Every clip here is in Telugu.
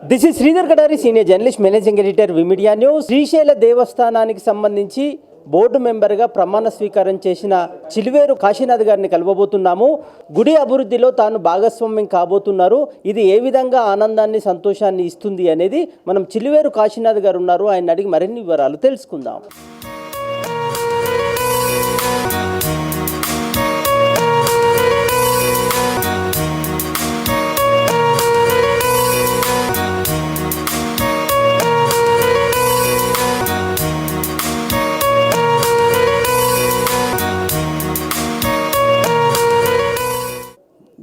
This is Sridhar Kadari senior journalist managing editor V Media news Srisaila దేవస్థానానికి సంబంధించి బోర్డు మెంబర్గా ప్రమాణ స్వీకారం చేసిన చిలువేరు కాశీనాథ్ గారిని కలవబోతున్నాము. గుడి అభివృద్ధిలో తాను భాగస్వామ్యం కాబోతున్నారు. ఇది ఏ విధంగా ఆనందాన్ని సంతోషాన్ని ఇస్తుంది అనేది మనం చిలువేరు కాశీనాథ్ గారు ఉన్నారు. ఆయన అడిగి మరిన్ని వివరాలు తెలుసుకుందాం.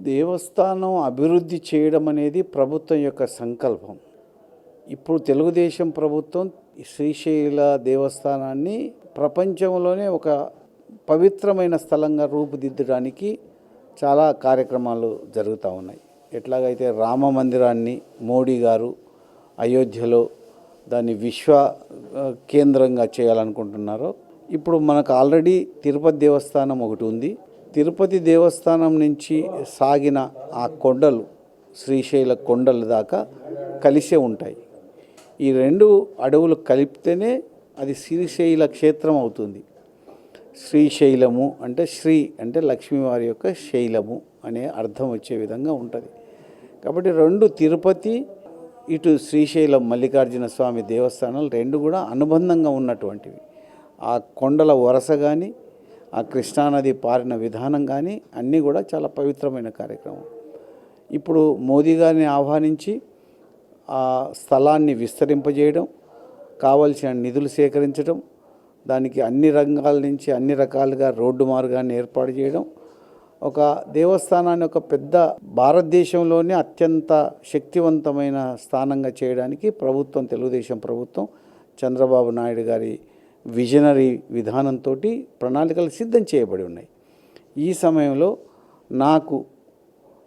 దేవస్థానం అభివృద్ధి చేయడం అనేది ప్రభుత్వం యొక్క సంకల్పం. ఇప్పుడు తెలుగుదేశం ప్రభుత్వం శ్రీశైల దేవస్థానాన్ని ప్రపంచంలోనే ఒక పవిత్రమైన స్థలంగా రూపుదిద్దడానికి చాలా కార్యక్రమాలు జరుగుతూ ఉన్నాయి. ఎట్లాగైతే రామ మందిరాన్ని మోడీ గారు అయోధ్యలో దాన్ని విశ్వ కేంద్రంగా చేయాలనుకుంటున్నారో ఇప్పుడు మనకు ఆల్రెడీ తిరుపతి దేవస్థానం ఒకటి ఉంది. తిరుపతి దేవస్థానం నుంచి సాగిన ఆ కొండలు శ్రీశైల కొండల దాకా కలిసే ఉంటాయి. ఈ రెండు అడవులు కలిపితేనే అది శ్రీశైల క్షేత్రం అవుతుంది. శ్రీశైలము అంటే శ్రీ అంటే లక్ష్మీవారి యొక్క శైలము అనే అర్థం వచ్చే విధంగా ఉంటుంది. కాబట్టి రెండు తిరుపతి ఇటు శ్రీశైలం మల్లికార్జున స్వామి దేవస్థానాలు రెండు కూడా అనుబంధంగా ఉన్నటువంటివి. ఆ కొండల వరస కానీ ఆ కృష్ణానది పారిన విధానం కానీ అన్నీ కూడా చాలా పవిత్రమైన కార్యక్రమం. ఇప్పుడు మోదీ గారిని ఆహ్వానించి ఆ స్థలాన్ని విస్తరింపజేయడం కావలసిన నిధులు సేకరించడం దానికి అన్ని రంగాల నుంచి అన్ని రకాలుగా రోడ్డు మార్గాన్ని ఏర్పాటు చేయడం ఒక దేవస్థానాన్ని ఒక పెద్ద భారతదేశంలోనే అత్యంత శక్తివంతమైన స్థానంగా చేయడానికి ప్రభుత్వం తెలుగుదేశం ప్రభుత్వం చంద్రబాబు నాయుడు గారి విజనరీ విధానంతో ప్రణాళికలు సిద్ధం చేయబడి ఉన్నాయి. ఈ సమయంలో నాకు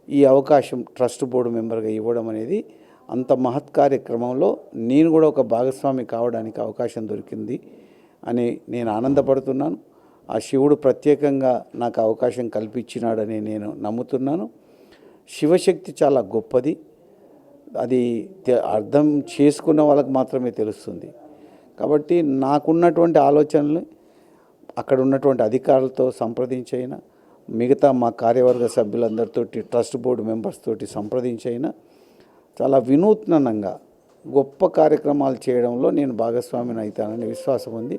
ఈ అవకాశం ట్రస్ట్ బోర్డు మెంబర్గా ఇవ్వడం అనేది అంత మహత్ కార్యక్రమంలో నేను కూడా ఒక భాగస్వామి కావడానికి అవకాశం దొరికింది అని నేను ఆనందపడుతున్నాను. ఆ శివుడు ప్రత్యేకంగా నాకు అవకాశం కల్పించినాడని నేను నమ్ముతున్నాను. శివశక్తి చాలా గొప్పది. అది అర్థం చేసుకున్న వాళ్ళకి మాత్రమే తెలుస్తుంది. కాబట్టి నాకున్నటువంటి ఆలోచనలు అక్కడ ఉన్నటువంటి అధికారులతో సంప్రదించైనా మిగతా మా కార్యవర్గ సభ్యులందరితోటి ట్రస్ట్ బోర్డు మెంబర్స్ తోటి సంప్రదించైనా చాలా వినూత్నంగా గొప్ప కార్యక్రమాలు చేయడంలో నేను భాగస్వామిని అవుతానని విశ్వాసం ఉంది.